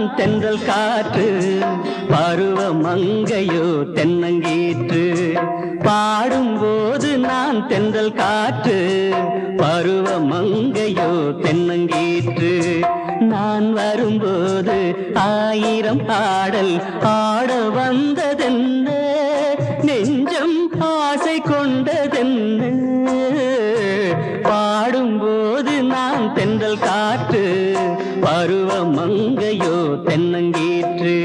நான் தென்றல் காற்று பருவ மங்கையோ தென்னங்கீற்று. பாடும்போது நான் தென்றல் காற்று பருவ மங்கையோ தென்னங்கீற்று. நான் வரும்போது ஆயிரம் பாடல் ஆட வந்ததென்ன தான் தென்றல் காற்று பருவ மங்கையோ தென்னங்கீற்று.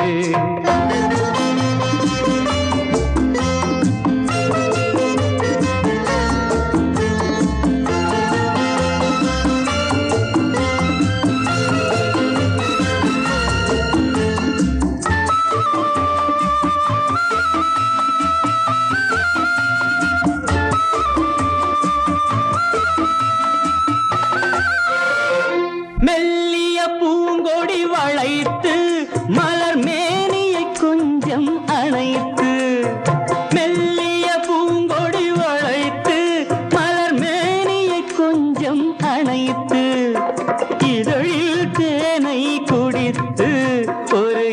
மெல்லிய பூங்கொடி வளைத்து மலர் மேனியை கொஞ்சம் அணைத்து. மெல்லிய பூங்கொடி வளைத்து மலர் மேனியை கொஞ்சம் அணைத்து. இதழில் தேனை குடித்து ஒரு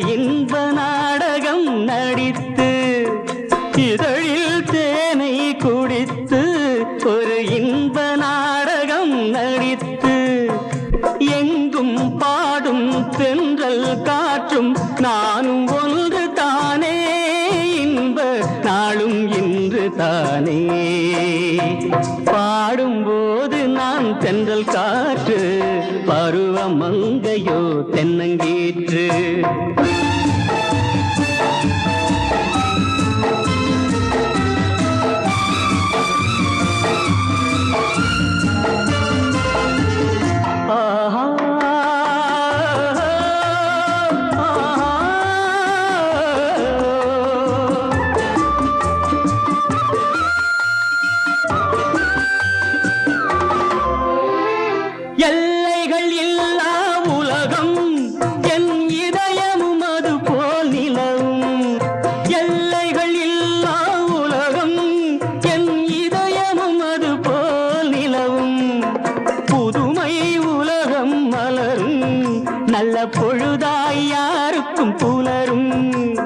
பாடும் தென்றல் காற்றும் நானும் ஒன்று தானே இன்ப நாளும் இன்று தானே பாடும்போது நான் தென்றல் காற்று பருவ மங்கையோ தென்னங்கீற்று. யாருக்கும் புலரும்.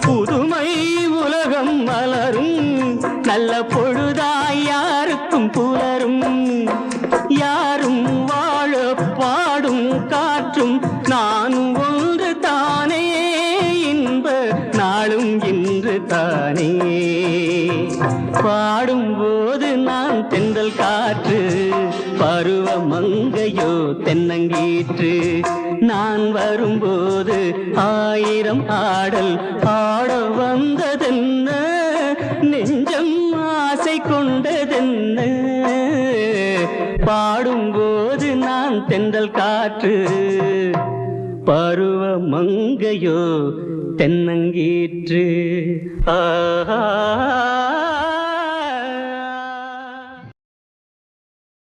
புதுமை உலகம் மலரும். நல்ல பொழுதாய் யாருக்கும் புலரும். யாரும் வாழ பாடும் காற்றும் நானும் ஒன்று தானே. இன்ப நாளும் இன்று தானே. பாடும்போது காற்று பருவ மங்கையோ தென்னங்கீற்று. நான் வரும்போது ஆயிரம் ஆடல் பாட வந்ததென்ன? நெஞ்சம் ஆசை கொண்டதென்ன? பாடும்போது நான் தென்றல் காற்று பருவ மங்கையோ தென்னங்கீற்று. ஆஹா.